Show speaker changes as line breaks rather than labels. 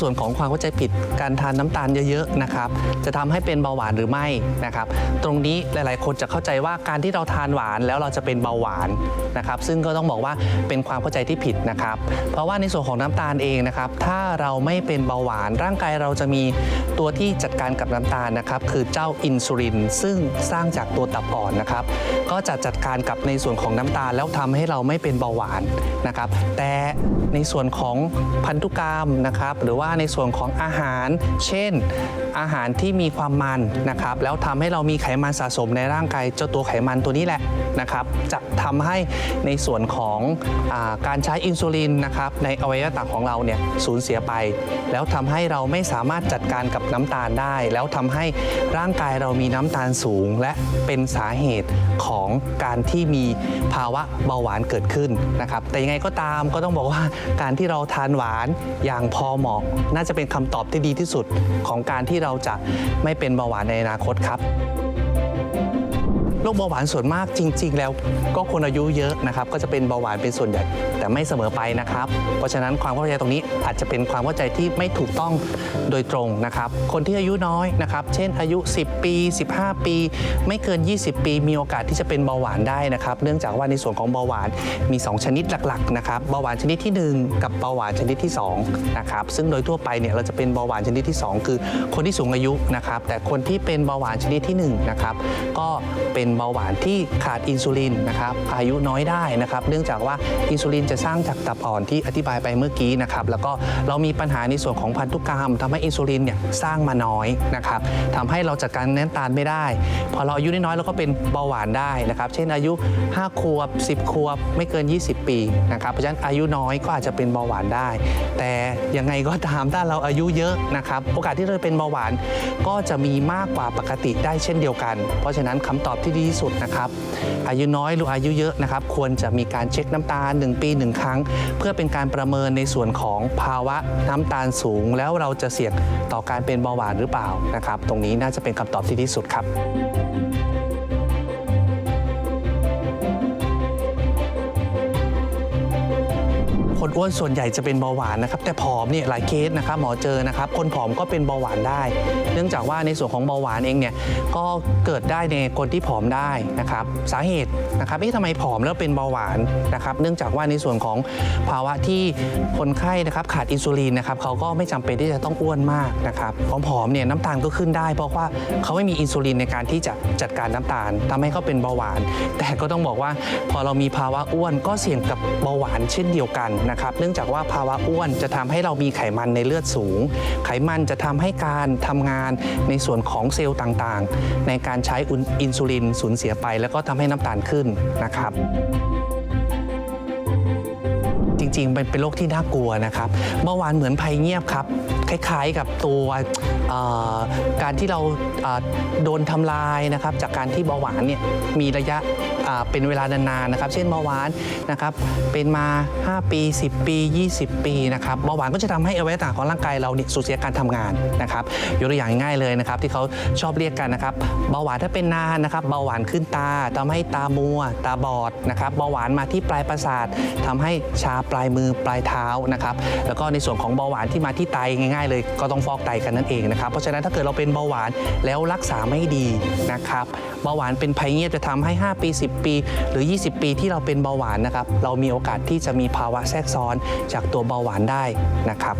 ส่วนของความเข้าใจผิดการทานน้ำตาลเยอะๆนะครับจะทำให้เป็นเบาหวานหรือไม่นะครับตรงนี้หลายๆ คนจะเข้าใจว่าการที่เราทานหวานแล้วเราจะเป็นเบาหวานนะครับซึ่งก็ต้องบอกว่าเป็นความเข้าใจที่ผิดนะครับเพราะว่าในส่วนของน้ำตาลเองนะครับถ้าเราไม่เป็นเบาหวานร่างกายเราจะมีตัวที่จัดการกับน้ำตาลนะครับคือเจ้าอินซูลินซึ่งสร้างจากตัวตับอ่อนนะครับก็จะจัดการกับในส่วนของน้ำตาลแล้วทำให้เราไม่เป็นเบาหวานนะครับแต่ในส่วนของพันธุกรรมนะครับหรือว่าในส่วนของอาหาร เช่น อาหารที่มีความมันนะครับ แล้วทำให้เรามีไขมันสะสมในร่างกายเจ้าตัวไขมันตัวนี้แหละนะครับ จะทำให้ในส่วนของอาการใช้อินซูลินนะครับในอวัยวะต่างของเราเนี่ยสูญเสียไป แล้วทำให้เราไม่สามารถจัดการกับน้ำตาลได้ แล้วทำให้ร่างกายเรามีน้ำตาลสูง และเป็นสาเหตุของการที่มีภาวะเบาหวานเกิดขึ้นนะครับ แต่ยังไงก็ตามก็ต้องบอกว่าการที่เราทานหวานอย่างพอเหมาะ น่าจะเป็นคำตอบที่ดีที่สุดของการที่เราจะไม่เป็นเบาหวานในอนาคตครับ โรคเบาหวานส่วนมากจริง ๆ แล้วก็คนอายุเยอะนะครับก็จะเป็นเบาหวานเป็นส่วนใหญ่ แต่ไม่เสมอไปนะครับ เพราะฉะนั้นความเข้าใจตรงนี้อาจจะเป็นความเข้าใจที่ไม่ถูกต้องโดยตรงนะครับ คนที่อายุน้อยนะครับ เช่นอายุ 10 ปี 15 ปี ไม่เกิน 20 ปี มีโอกาสที่จะเป็นเบาหวานได้นะครับ เนื่องจากว่าในส่วนของเบาหวานมี 2 ชนิดหลักๆนะครับเบาหวานชนิดที่ 1 กับเบาหวานชนิดที่2นะครับซึ่งโดยทั่วไปเนี่ยเราจะเป็นเบาหวานชนิดที่ 2 คือ คนที่สูงอายุนะครับแต่คนที่เป็นเบาหวานชนิดที่1นะครับก็เป็นเบาหวานที่ขาดอินซูลินนะครับอายุน้อยได้นะครับเนื่องจากว่าอินซูลินจะสร้างจากตับอ่อนที่อธิบายไปเมื่อกี้นะครับแล้วก็เรามีปัญหาในส่วนของพันธุกรรมทำให้อินซูลินเนี่ยสร้างมาน้อยนะครับทำให้เราจัดการน้ำตาลไม่ได้ พอเราอายุน้อยเราก็เป็นเบาหวานได้นะครับเช่นอายุ 5 ขวบ 10 ขวบไม่เกิน 20 ปีนะครับเพราะฉะนั้นอายุน้อยก็อาจจะเป็นเบาหวานได้ แต่ยังไงก็ตามถ้าเราอายุเยอะนะครับโอกาสที่เราเป็นเบาหวานก็จะมีมากกว่าปกติได้เช่นเดียวกัน เพราะฉะนั้นคำตอบที่ดีที่สุดนะครับ อายุน้อยหรืออายุเยอะนะครับ ควรจะมีการเช็คน้ำตาล 1 ปี 1 ครั้ง เพื่อเป็นการประเมินในส่วนของภาวะน้ำตาลสูง แล้วเราจะเสี่ยงต่อการเป็นเบาหวานหรือเปล่านะครับ ตรงนี้น่าจะเป็นคำตอบที่ดีที่สุดครับ คนอ้วนส่วนใหญ่จะเป็นเบาหวานนะครับแต่ผอมเนี่ยหลายเคสนะครับหมอเจอนะครับคนผอมก็เป็นเบาหวานได้ เนื่องจากว่าในส่วนของเบาหวานเองเนี่ยก็เกิดได้ในคนที่ผอมได้นะครับสาเหตุนะครับที่ทำไมผอมแล้วเป็นเบาหวานนะครับเนื่องจากว่าในส่วนของภาวะที่คนไข้นะครับขาดอินซูลินนะครับเขาก็ไม่จำเป็นที่จะต้องอ้วนมากนะครับผอมๆเนี่ยน้ำตาลก็ขึ้นได้ เพราะว่าเขาไม่มีอินซูลินในการที่จะจัดการน้ำตาลทำให้เขาเป็นเบาหวาน แต่ก็ต้องบอกว่าพอเรามีภาวะอ้วนก็เสี่ยงกับเบาหวานเช่นเดียวกันนะครับเนื่องจากว่าภาวะอ้วนจะทำให้เรามีไขมันในเลือดสูง ไขมันจะทำให้การทำงานในส่วนของเซลล์ต่างๆ ในการใช้อินซูลินสูญเสียไป แล้วก็ทำให้น้ำตาลขึ้นนะครับ ริง ๆ เป็นเป็นโรคที่น่ากลัวนะครับ เมื่อวานเหมือนภัยเงียบครับ คล้ายๆกับตัวเอ่อการที่เราเอ่อโดนทำลายนะครับ จากการที่เบาหวานเนี่ยมีระยะอ่าเป็นเวลานานๆนะครับ เช่นเบาหวานนะครับเป็นมา 5 ปี 10 ปี 20 ปีนะครับเบาหวานก็จะทำให้อวัยวะต่างของร่างกายเราเนี่ยสูญเสียการทำงานนะครับยกตัวอย่างง่ายเลยนะครับ ที่เขาชอบเรียกกันนะครับเบาหวานถ้าเป็นนานนะครับเบาหวานขึ้นตาทำให้ตามัว ตาบอดนะครับเบาหวานมาที่ปลายประสาททำให้ชาปลายลายมือปลายเท้านะครับแล้วก็ในส่วนของเบาหวานที่มาที่ไตง่ายๆ เลยก็ต้องฟอกไตกันนั่นเองนะครับเพราะฉะนั้นถ้าเกิดเราเป็นเบาหวานแล้วรักษาไม่ดีนะครับเบาหวานเป็นภัยเงียบจะทำให้ 5 ปี 10 ปี หรือ 20 ปีที่เราเป็นเบาหวานนะครับเรามีโอกาสที่จะมีภาวะแทรกซ้อนจากตัวเบาหวานได้นะครับ